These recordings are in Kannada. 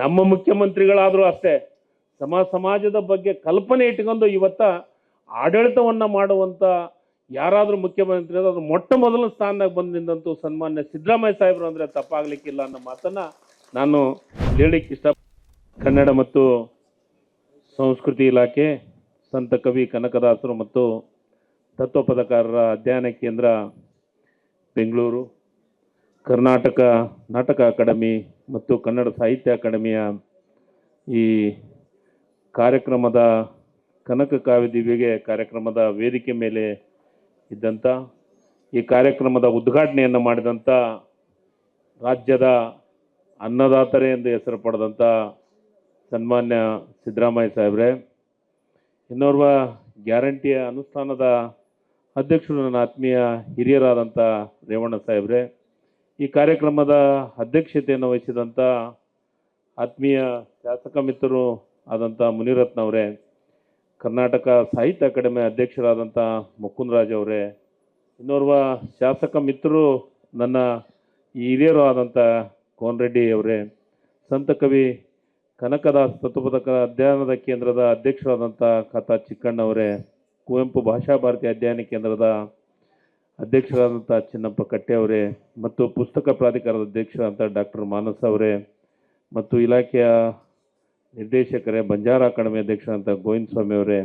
ನಮ್ಮ ಮುಖ್ಯಮಂತ್ರಿಗಳಾದರೂ ಅಷ್ಟೇ, ಸಮ ಸಮಾಜದ ಬಗ್ಗೆ ಕಲ್ಪನೆ ಇಟ್ಕೊಂಡು ಇವತ್ತ ಆಡಳಿತವನ್ನ ಮಾಡುವಂತ ಯಾರಾದರೂ ಮುಖ್ಯಮಂತ್ರಿ ಅದು ಮೊಟ್ಟ ಮೊದಲ ಸ್ಥಾನದಾಗ ಬಂದಿಂದಂತೂ ಸನ್ಮಾನ್ಯ ಸಿದ್ದರಾಮಯ್ಯ ಸಾಹೇಬರು ಅಂದ್ರೆ ತಪ್ಪಾಗಲಿಕ್ಕಿಲ್ಲ ಅನ್ನೋ ಮಾತನ್ನ ನಾನು ಹೇಳಿಕ್ಕೆ ಇಷ್ಟ ಕನ್ನಡ ಮತ್ತು ಸಂಸ್ಕೃತಿ ಇಲಾಖೆ, ಸಂತ ಕವಿ ಕನಕದಾಸರು ಮತ್ತು ತತ್ವಪದಕಾರರ ಅಧ್ಯಯನ ಕೇಂದ್ರ ಬೆಂಗಳೂರು. ಕರ್ನಾಟಕ ನಾಟಕ ಅಕಾಡೆಮಿ ಮತ್ತು ಕನ್ನಡ ಸಾಹಿತ್ಯ ಅಕಾಡೆಮಿಯ ಈ ಕಾರ್ಯಕ್ರಮದ ಕನಕ ಕಾವ್ಯ ದಿವ್ಯಗೆ ಕಾರ್ಯಕ್ರಮದ ವೇದಿಕೆ ಮೇಲೆ ಇದ್ದಂಥ ಈ ಕಾರ್ಯಕ್ರಮದ ಉದ್ಘಾಟನೆಯನ್ನು ಮಾಡಿದಂಥ ರಾಜ್ಯದ ಅನ್ನದಾತರೇ ಎಂದು ಹೆಸರು ಪಡೆದಂಥ ಸನ್ಮಾನ್ಯ ಸಿದ್ದರಾಮಯ್ಯ ಸಾಹೇಬ್ರೆ, ಇನ್ನೋರ್ವ ಗ್ಯಾರಂಟಿಯ ಅನುಷ್ಠಾನದ ಅಧ್ಯಕ್ಷರು ನನ್ನ ಆತ್ಮೀಯ ಹಿರಿಯರಾದಂಥ ರೇವಣ್ಣ ಸಾಹೇಬ್ರೆ ಈ ಕಾರ್ಯಕ್ರಮದ ಅಧ್ಯಕ್ಷತೆಯನ್ನು ವಹಿಸಿದಂಥ ಆತ್ಮೀಯ ಶಾಸಕ ಮಿತ್ರರು ಆದಂಥ ಮುನಿರತ್ನ ಅವರೇ, ಕರ್ನಾಟಕ ಸಾಹಿತ್ಯ ಅಕಾಡೆಮಿ ಅಧ್ಯಕ್ಷರಾದಂಥ ಮುಕುಂದರಾಜ್ ಅವರೇ, ಇನ್ನೋರ್ವ ಶಾಸಕ ಮಿತ್ರರು ನನ್ನ ಹಿರಿಯರು ಆದಂಥ ಕೋನರೆಡ್ಡಿ ಅವರೇ, ಸಂತ ಕವಿ ಕನಕದಾಸ್ ತತ್ವಪದಕ ಅಧ್ಯಯನದ ಕೇಂದ್ರದ ಅಧ್ಯಕ್ಷರಾದಂಥ ಕಥಾ ಚಿಕ್ಕಣ್ಣವರೇ, ಕುವೆಂಪು ಭಾಷಾ ಭಾರತಿ ಅಧ್ಯಯನ ಕೇಂದ್ರದ ಅಧ್ಯಕ್ಷರಾದಂಥ ಚಿನ್ನಪ್ಪ ಕಟ್ಟೆ ಅವರೇ ಮತ್ತು ಪುಸ್ತಕ ಪ್ರಾಧಿಕಾರದ ಅಧ್ಯಕ್ಷರಾದಂಥ ಡಾಕ್ಟರ್ ಮಾನಸ್ ಅವರೇ ಮತ್ತು ಇಲಾಖೆಯ ನಿರ್ದೇಶಕರೇ ಬಂಜಾರ ಅಕಾಡೆಮಿ ಅಧ್ಯಕ್ಷರಾದಂಥ ಗೋವಿಂದ ಸ್ವಾಮಿ ಅವರೇ,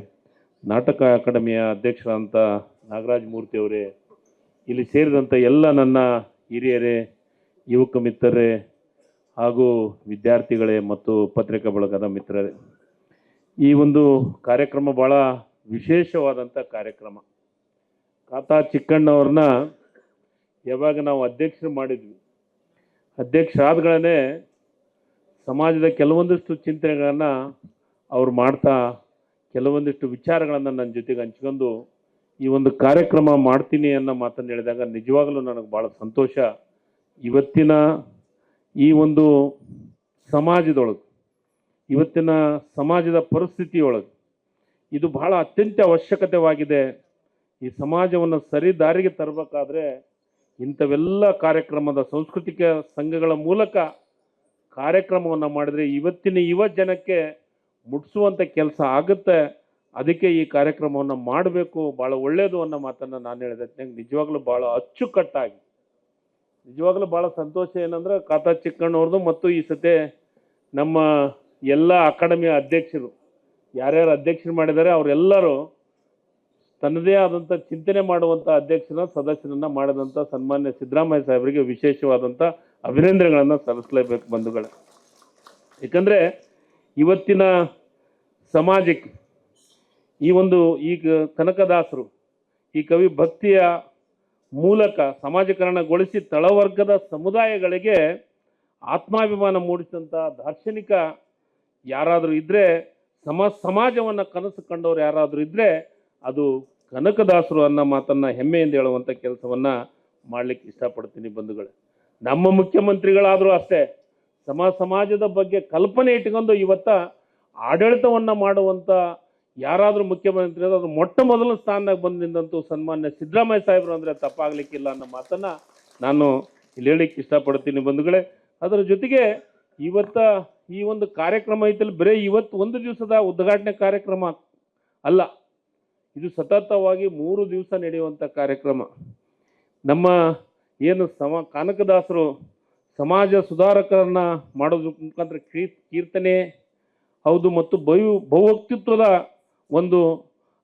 ನಾಟಕ ಅಕಾಡೆಮಿಯ ಅಧ್ಯಕ್ಷರಾದಂಥ ನಾಗರಾಜ್ ಮೂರ್ತಿ ಅವರೇ, ಇಲ್ಲಿ ಸೇರಿದಂಥ ಎಲ್ಲ ನನ್ನ ಹಿರಿಯರೇ, ಯುವಕ ಮಿತ್ರರೇ ಹಾಗೂ ವಿದ್ಯಾರ್ಥಿಗಳೇ ಮತ್ತು ಪತ್ರಿಕಾ ಬಳಗದ ಮಿತ್ರರೇ. ಈ ಒಂದು ಕಾರ್ಯಕ್ರಮ ಭಾಳ ವಿಶೇಷವಾದಂಥ ಕಾರ್ಯಕ್ರಮ. ಖಾತಾ ಚಿಕ್ಕಣ್ಣವ್ರನ್ನ ಯಾವಾಗ ನಾವು ಅಧ್ಯಕ್ಷರು ಮಾಡಿದ್ವಿ. ಅಧ್ಯಕ್ಷರಾದ್ಗಳೇ ಸಮಾಜದ ಕೆಲವೊಂದಿಷ್ಟು ಚಿಂತನೆಗಳನ್ನು ಅವ್ರು ಮಾಡ್ತಾ, ಕೆಲವೊಂದಿಷ್ಟು ವಿಚಾರಗಳನ್ನು ನನ್ನ ಜೊತೆಗೆ ಹಂಚ್ಕೊಂಡು ಈ ಒಂದು ಕಾರ್ಯಕ್ರಮ ಮಾಡ್ತೀನಿ ಅನ್ನೋ ಮಾತನ್ನು ಹೇಳಿದಾಗ ನಿಜವಾಗಲೂ ನನಗೆ ಭಾಳ ಸಂತೋಷ. ಇವತ್ತಿನ ಈ ಒಂದು ಸಮಾಜದೊಳಗೆ, ಇವತ್ತಿನ ಸಮಾಜದ ಪರಿಸ್ಥಿತಿಯೊಳಗೆ ಇದು ಬಹಳ ಅತ್ಯಂತ ಅವಶ್ಯಕತೆವಾಗಿದೆ. ಈ ಸಮಾಜವನ್ನು ಸರಿ ದಾರಿಗೆ ತರಬೇಕಾದ್ರೆ ಇಂಥವೆಲ್ಲ ಕಾರ್ಯಕ್ರಮದ ಸಾಂಸ್ಕೃತಿಕ ಸಂಘಗಳ ಮೂಲಕ ಕಾರ್ಯಕ್ರಮವನ್ನು ಮಾಡಿದರೆ ಇವತ್ತಿನ ಯುವ ಜನಕ್ಕೆ ಮುಟ್ಟಿಸುವಂಥ ಕೆಲಸ ಆಗುತ್ತೆ. ಅದಕ್ಕೆ ಈ ಕಾರ್ಯಕ್ರಮವನ್ನು ಮಾಡಬೇಕು. ಭಾಳ ಒಳ್ಳೆಯದು ಅನ್ನೋ ಮಾತನ್ನು ನಾನು ಹೇಳಿದೆ. ನಂಗೆ ನಿಜವಾಗ್ಲೂ ಭಾಳ ಅಚ್ಚುಕಟ್ಟಾಗಿ, ನಿಜವಾಗ್ಲೂ ಭಾಳ ಸಂತೋಷ ಏನಂದ್ರೆ ಕಾತಾ ಚಿಕ್ಕಣ್ಣವ್ರದ್ದು ಮತ್ತು ಈ ಸತೆ ನಮ್ಮ ಎಲ್ಲ ಅಕಾಡೆಮಿಯ ಅಧ್ಯಕ್ಷರು, ಯಾರ್ಯಾರು ಅಧ್ಯಕ್ಷರು ಮಾಡಿದ್ದಾರೆ ಅವರೆಲ್ಲರೂ ತನ್ನದೇ ಆದಂಥ ಚಿಂತನೆ ಮಾಡುವಂಥ ಅಧ್ಯಕ್ಷನ ಸದಸ್ಯರನ್ನ ಮಾಡಿದಂಥ ಸನ್ಮಾನ್ಯ ಸಿದ್ದರಾಮಯ್ಯ ಸಾಹೇಬರಿಗೆ ವಿಶೇಷವಾದಂಥ ಅಭಿನಂದನೆಗಳನ್ನು ಸಲ್ಲಿಸಲೇಬೇಕು ಬಂಧುಗಳ. ಏಕೆಂದರೆ ಇವತ್ತಿನ ಸಮಾಜಕ್ಕೆ ಈ ಒಂದು ಈಗ ಕನಕದಾಸರು, ಈ ಕವಿ ಭಕ್ತಿಯ ಮೂಲಕ ಸಮಾಜಕರಣಗೊಳಿಸಿ ತಳವರ್ಗದ ಸಮುದಾಯಗಳಿಗೆ ಆತ್ಮಾಭಿಮಾನ ಮೂಡಿಸಿದಂಥ ದಾರ್ಶನಿಕ ಯಾರಾದರೂ ಇದ್ದರೆ ಸಮ ಸಮಾಜವನ್ನು ಕನಸು ಕಂಡವರು ಯಾರಾದರೂ ಇದ್ದರೆ ಅದು ಕನಕದಾಸರು ಅನ್ನೋ ಮಾತನ್ನು ಹೆಮ್ಮೆಯಿಂದ ಹೇಳುವಂಥ ಕೆಲಸವನ್ನು ಮಾಡಲಿಕ್ಕೆ ಇಷ್ಟಪಡ್ತೀನಿ ಬಂಧುಗಳೇ. ನಮ್ಮ ಮುಖ್ಯಮಂತ್ರಿಗಳಾದರೂ ಅಷ್ಟೇ, ಸಮ ಸಮಾಜದ ಬಗ್ಗೆ ಕಲ್ಪನೆ ಇಟ್ಕೊಂಡು ಇವತ್ತ ಆಡಳಿತವನ್ನು ಮಾಡುವಂಥ ಯಾರಾದರೂ ಮುಖ್ಯಮಂತ್ರಿ ಅದು ಮೊಟ್ಟ ಮೊದಲ ಸ್ಥಾನದಾಗ ಬಂದಿಂದಂತೂ ಸನ್ಮಾನ್ಯ ಸಿದ್ದರಾಮಯ್ಯ ಸಾಹೇಬರು ಅಂದರೆ ತಪ್ಪಾಗಲಿಕ್ಕಿಲ್ಲ ಅನ್ನೋ ಮಾತನ್ನು ನಾನು ಇಲ್ಲಿ ಹೇಳಿಕ್ಕೆ ಇಷ್ಟಪಡ್ತೀನಿ ಬಂಧುಗಳೇ. ಅದರ ಜೊತೆಗೆ ಇವತ್ತ ಈ ಒಂದು ಕಾರ್ಯಕ್ರಮ ಐತಲ್ಲ, ಬರೀ ಇವತ್ತು ಒಂದು ದಿವಸದ ಉದ್ಘಾಟನೆ ಕಾರ್ಯಕ್ರಮ ಅಲ್ಲ ಇದು ಸತತವಾಗಿ ಮೂರು ದಿವಸ ನಡೆಯುವಂಥ ಕಾರ್ಯಕ್ರಮ. ನಮ್ಮ ಏನು ಸಮ, ಕಾನಕದಾಸರು ಸಮಾಜ ಸುಧಾರಕರನ್ನ ಮಾಡೋದ್ರ ಮುಖಾಂತರ ಕೀರ್ತನೆ, ಹೌದು ಮತ್ತು ಬಯು ಬಹುವ್ಯಕ್ತಿತ್ವದ ಒಂದು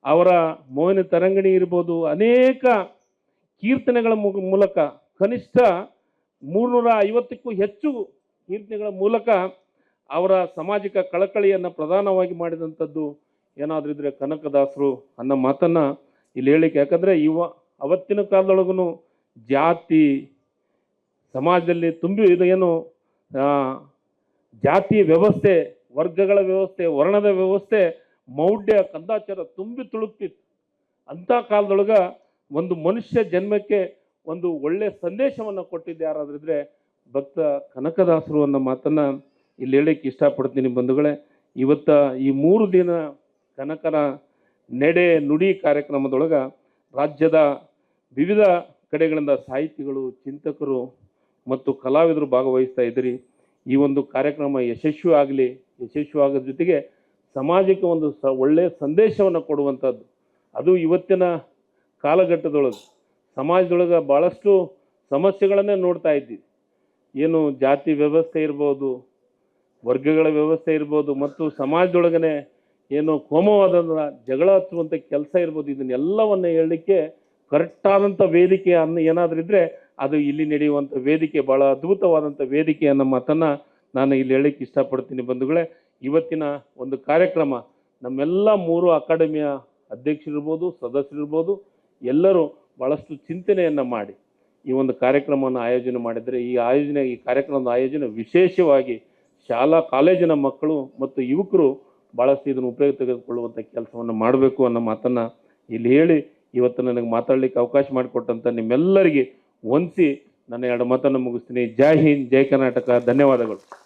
ಅವರ ಮೋಹಿನಿ ತರಂಗಣಿ ಇರ್ಬೋದು, ಅನೇಕ ಕೀರ್ತನೆಗಳ ಮೂಲಕ ಕನಿಷ್ಠ ಮೂರ್ನೂರ ಐವತ್ತಕ್ಕೂ ಹೆಚ್ಚು ಕೀರ್ತನೆಗಳ ಮೂಲಕ ಅವರ ಸಾಮಾಜಿಕ ಕಳಕಳಿಯನ್ನು ಪ್ರಧಾನವಾಗಿ ಮಾಡಿದಂಥದ್ದು ಏನಾದರೂ ಇದ್ರೆ ಕನಕದಾಸರು ಅನ್ನೋ ಮಾತನ್ನ ಇಲ್ಲಿ ಹೇಳಿಕೆ ಯಾಕಂದ್ರೆ ಇವ ಅವತ್ತಿನ ಕಾಲದೊಳಗೂ ಜಾತಿ ಸಮಾಜದಲ್ಲಿ ತುಂಬಿ ಇದು ಏನು ಜಾತಿ ವ್ಯವಸ್ಥೆ, ವರ್ಗಗಳ ವ್ಯವಸ್ಥೆ, ವರ್ಣದ ವ್ಯವಸ್ಥೆ, ಮೌಢ್ಯ, ಕಂದಾಚಾರ ತುಂಬಿ ತುಳುಕ್ತಿತ್ತು. ಅಂಥ ಕಾಲದೊಳಗ ಒಂದು ಮನುಷ್ಯ ಜನ್ಮಕ್ಕೆ ಒಂದು ಒಳ್ಳೆ ಸಂದೇಶವನ್ನು ಕೊಟ್ಟಿದ್ದು ಯಾರಾದ್ರೂ ಇದ್ರೆ ಭಕ್ತ ಕನಕದಾಸರು ಅನ್ನೋ ಮಾತನ್ನ ಇಲ್ಲಿ ಹೇಳಕ್ಕೆ ಇಷ್ಟಪಡ್ತೀನಿ ಬಂಧುಗಳೇ. ಇವತ್ತ ಈ ಮೂರು ದಿನ ಕನಕನ ನೆಡೆ ನುಡಿ ಕಾರ್ಯಕ್ರಮದೊಳಗ ರಾಜ್ಯದ ವಿವಿಧ ಕಡೆಗಳಿಂದ ಸಾಹಿತಿಗಳು, ಚಿಂತಕರು ಮತ್ತು ಕಲಾವಿದರು ಭಾಗವಹಿಸ್ತಾ ಇದ್ರಿ ಈ ಒಂದು ಕಾರ್ಯಕ್ರಮ ಯಶಸ್ವಿ ಆಗಲಿ, ಯಶಸ್ವಿ ಆಗೋದ್ರ ಜೊತೆಗೆ ಸಮಾಜಕ್ಕೆ ಒಂದು ಸ ಒಳ್ಳೆಯ ಸಂದೇಶವನ್ನು ಕೊಡುವಂಥದ್ದು ಅದು ಇವತ್ತಿನ ಕಾಲಘಟ್ಟದೊಳಗೆ, ಸಮಾಜದೊಳಗೆ ಭಾಳಷ್ಟು ಸಮಸ್ಯೆಗಳನ್ನೇ ನೋಡ್ತಾ ಇದ್ದೀವಿ. ಏನು ಜಾತಿ ವ್ಯವಸ್ಥೆ ಇರ್ಬೋದು, ವರ್ಗಗಳ ವ್ಯವಸ್ಥೆ ಇರ್ಬೋದು ಮತ್ತು ಸಮಾಜದೊಳಗನೆ ಏನು ಕೋಮವಾದ ಜಗಳ ಹಚ್ಚುವಂಥ ಕೆಲಸ ಇರ್ಬೋದು. ಇದನ್ನೆಲ್ಲವನ್ನು ಹೇಳಲಿಕ್ಕೆ ಕರೆಕ್ಟಾದಂಥ ವೇದಿಕೆ ಅನ್ನ ಏನಾದರೂ ಇದ್ದರೆ ಅದು ಇಲ್ಲಿ ನಡೆಯುವಂಥ ವೇದಿಕೆ ಭಾಳ ಅದ್ಭುತವಾದಂಥ ವೇದಿಕೆ ಅನ್ನೋ ಮಾತನ್ನು ನಾನು ಇಲ್ಲಿ ಹೇಳಲಿಕ್ಕೆ ಇಷ್ಟಪಡ್ತೀನಿ ಬಂಧುಗಳೇ. ಇವತ್ತಿನ ಒಂದು ಕಾರ್ಯಕ್ರಮ ನಮ್ಮೆಲ್ಲ ಮೂರು ಅಕಾಡೆಮಿಯ ಅಧ್ಯಕ್ಷರಿರ್ಬೋದು, ಸದಸ್ಯರಿರ್ಬೋದು, ಎಲ್ಲರೂ ಭಾಳಷ್ಟು ಚಿಂತನೆಯನ್ನು ಮಾಡಿ ಈ ಒಂದು ಕಾರ್ಯಕ್ರಮವನ್ನು ಆಯೋಜನೆ ಮಾಡಿದರೆ, ಈ ಆಯೋಜನೆ, ಈ ಕಾರ್ಯಕ್ರಮದ ಆಯೋಜನೆ ವಿಶೇಷವಾಗಿ ಶಾಲಾ, ಕಾಲೇಜಿನ ಮಕ್ಕಳು ಮತ್ತು ಯುವಕರು ಭಾಳಷ್ಟು ಇದನ್ನು ಉಪಯೋಗ ತೆಗೆದುಕೊಳ್ಳುವಂಥ ಕೆಲಸವನ್ನು ಮಾಡಬೇಕು ಅನ್ನೋ ಮಾತನ್ನು ಇಲ್ಲಿ ಹೇಳಿ ಇವತ್ತು ನನಗೆ ಮಾತಾಡಲಿಕ್ಕೆ ಅವಕಾಶ ಮಾಡಿಕೊಟ್ಟಂಥ ನಿಮ್ಮೆಲ್ಲರಿಗೆ ವಂದಿಸಿ ನನ್ನ ಎರಡು ಮಾತನ್ನು ಮುಗಿಸ್ತೀನಿ. ಜೈ ಹಿಂದ್, ಜೈ ಕರ್ನಾಟಕ. ಧನ್ಯವಾದಗಳು.